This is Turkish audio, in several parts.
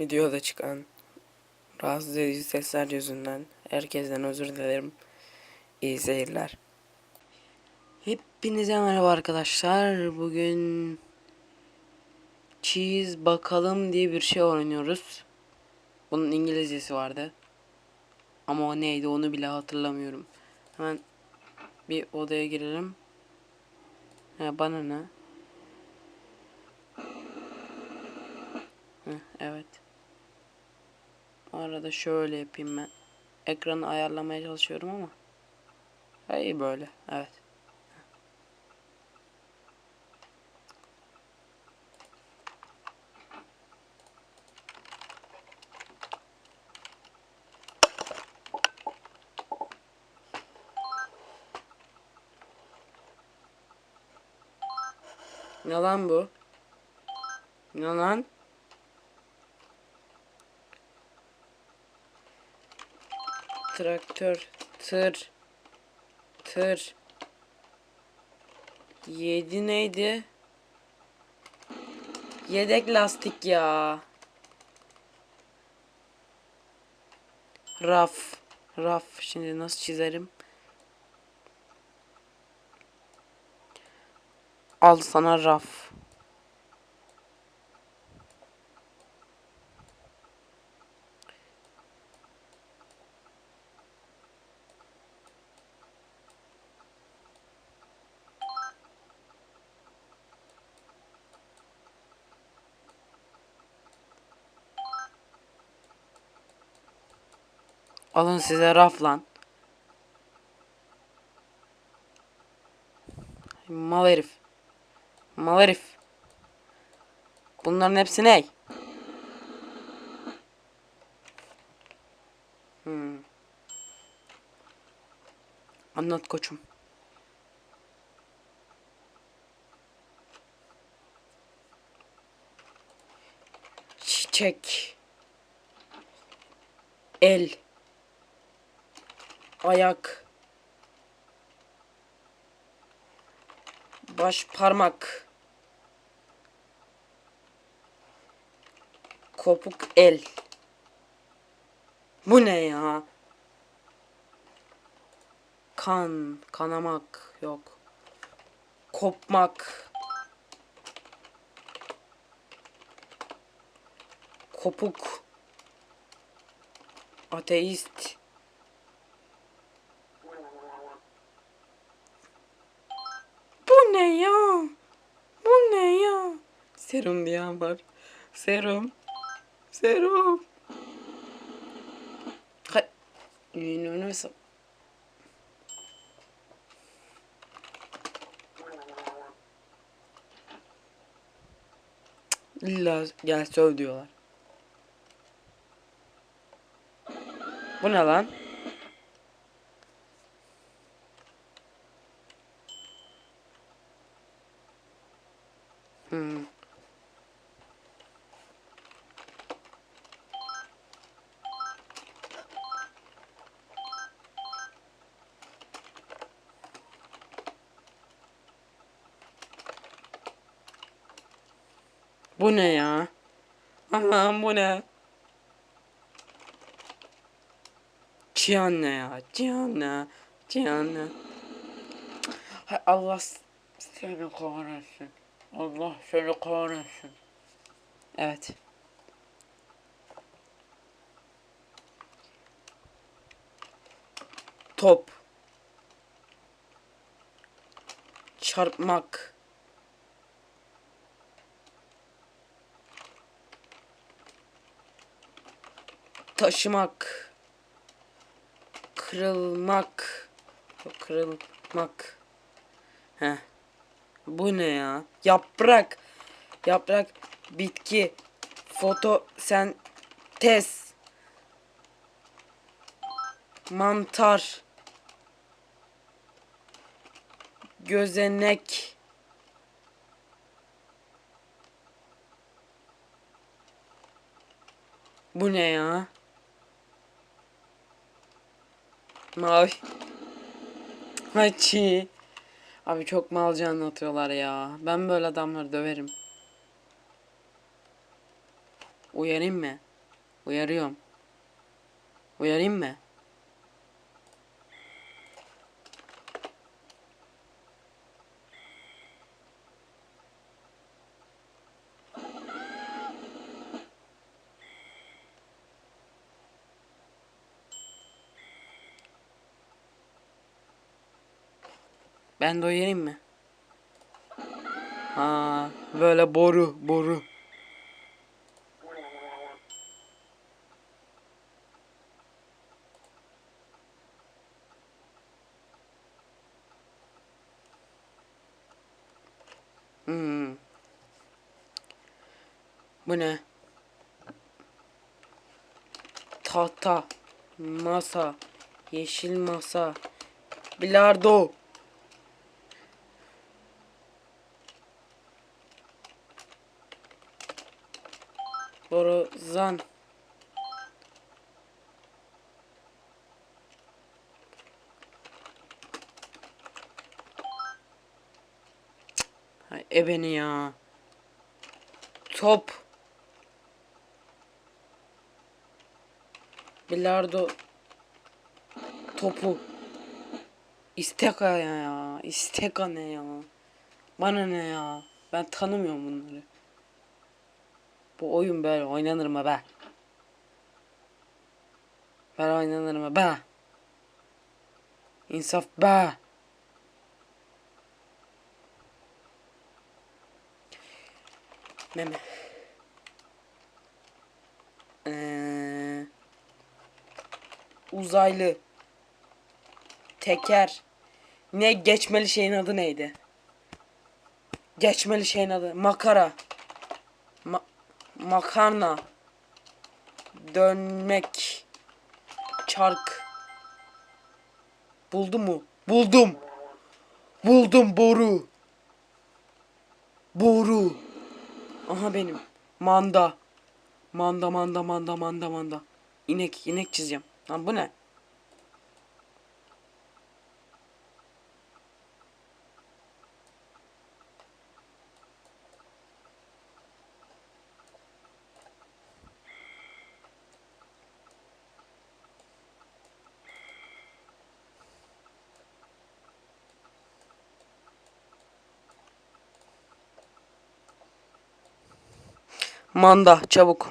videoda çıkan rahatsız edici sesler yüzünden herkesten özür dilerim. İyi seyirler. Hepinize merhaba arkadaşlar. Bugün Cheese bakalım diye bir şey oynuyoruz. Bunun İngilizcesi vardı. Ama o neydi onu bile hatırlamıyorum. Hemen bir odaya girelim. Ha, bana ne? Heh, evet. Arada şöyle yapayım ben. Ekranı ayarlamaya çalışıyorum ama. Ha, böyle. Evet. Ne lan bu? Ne lan? Traktör, tır, tır. Yedi neydi? Yedek lastik ya. Raf, raf. Şimdi nasıl çizerim? Al sana raf. Alın size raf lan. Mal herif. Mal herif. Bunların hepsi ne? Hmm. Anlat koçum. Çiçek. El. Ayak. Baş parmak. Kopuk el. Bu ne ya? Kan, kanamak yok. Kopmak. Kopuk. Ateist. Bu ne ya? Bu ne ya? Serum diyen var. Serum. Serum. Hay. Yününü sa- İlla gel söv diyorlar. Bu ne lan? Hmm. Bu ne ya? Aman bu ne? Cihan ne ya? Cihan ne? Cihan ne? Hay Allah seni kahretsin. Allah seni kahretsin. Evet. Top. Çarpmak. Taşımak. Kırılmak. Kırılmak. Heh. Bu ne ya? Yaprak. Yaprak. Bitki. Fotosentez. Mantar. Gözenek. Bu ne ya? Mavi. Çiğ. Abi çok malca anlatıyorlar ya. Ben böyle adamları döverim. Uyarayım mı? Uyarıyorum. Uyarayım mı? Ben de uyarayım mı? Ha, böyle boru, boru. Hmm. Bu ne? Tahta, masa, yeşil masa, bilardo. Borazan. Hay ebeni ya. Top. Bilardo topu. İsteka ya ya. İsteka ne ya? Bana ne ya? Ben tanımıyorum bunları. Bu oyun böyle oynanır mı be? Böyle oynanır mı be? İnsaf be. Meme. Ee, uzaylı. Teker. Ne geçmeli şeyin adı neydi? Geçmeli şeyin adı. Makara. Ma makarna. Dönmek. Çark. Buldum mu? Buldum. Buldum boru. Boru. Aha benim. Manda. Manda manda manda manda manda. İnek inek çizeceğim. Lan bu ne? Manda çabuk.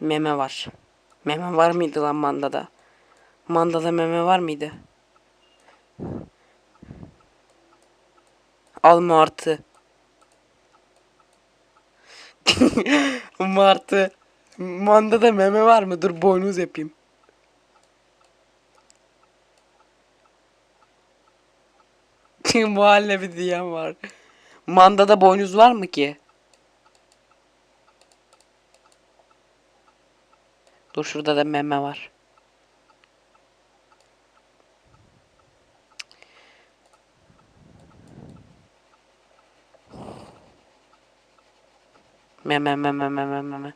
Meme var. Meme var mıydı lan mandada? Mandada meme var mıydı? Al martı. martı. Mandada meme var mı? Dur boynuz yapayım. Muhallebi diyen var. Mandada boynuz var mı ki? Dur şurada da meme var. Meme meme meme meme.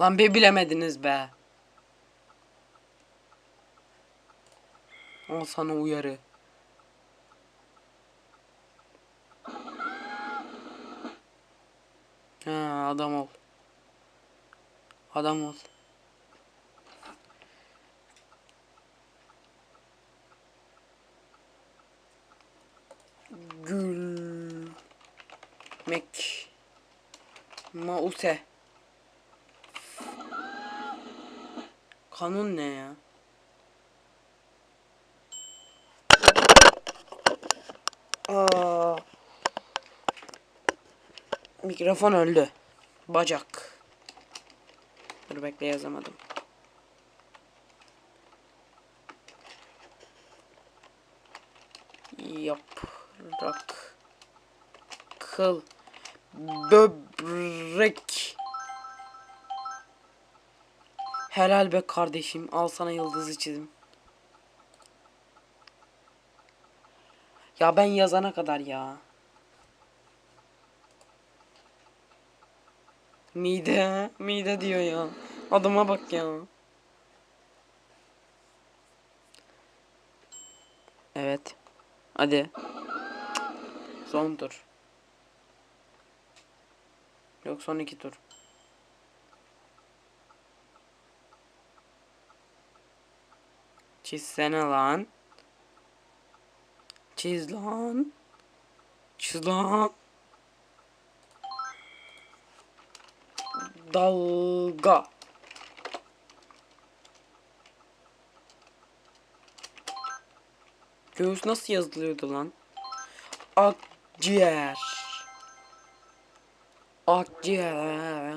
Lan bir bilemediniz be. Al sana uyarı. Ha adam ol. Adam ol. Gül. Mek. Mause. Kanun ne ya? Aa. Mikrofon öldü. Bacak. Dur bekle yazamadım. Yaprak. Kıl. Böbrek. Helal be kardeşim. Al sana yıldızı çizim. Ya ben yazana kadar ya. Mide, mide diyor ya. Adama bak ya. Evet. Hadi. Son tur. Yok son iki tur. Çizsene lan. Çiz lan. Çiz lan. Dalga. Göğüs nasıl yazılıyordu lan? Akciğer. Akciğer.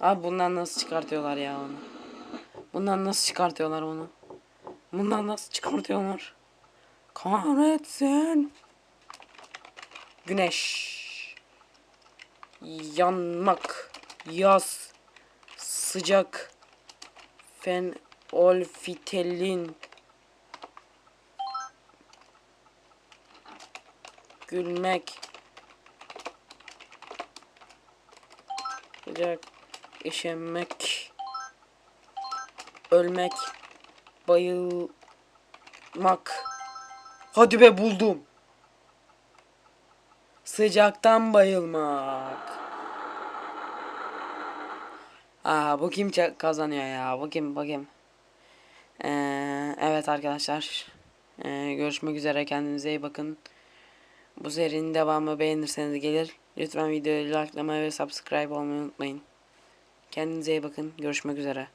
Abi bundan nasıl çıkartıyorlar ya onu? Bundan nasıl çıkartıyorlar onu? Bundan nasıl çıkartıyorlar? Kahretsin. Güneş. Yanmak. Yaz. Sıcak. Fenolfitelin. Gülmek. Sıcak. İşemek. Ölmek. Bayılmak. Hadi be buldum. Sıcaktan bayılmak. Aa bu kim kazanıyor ya? Bu kim? Ee, evet arkadaşlar. Ee, görüşmek üzere. Kendinize iyi bakın. Bu serinin devamı beğenirseniz gelir. Lütfen videoyu likelamayı ve subscribe olmayı unutmayın. Kendinize iyi bakın. Görüşmek üzere.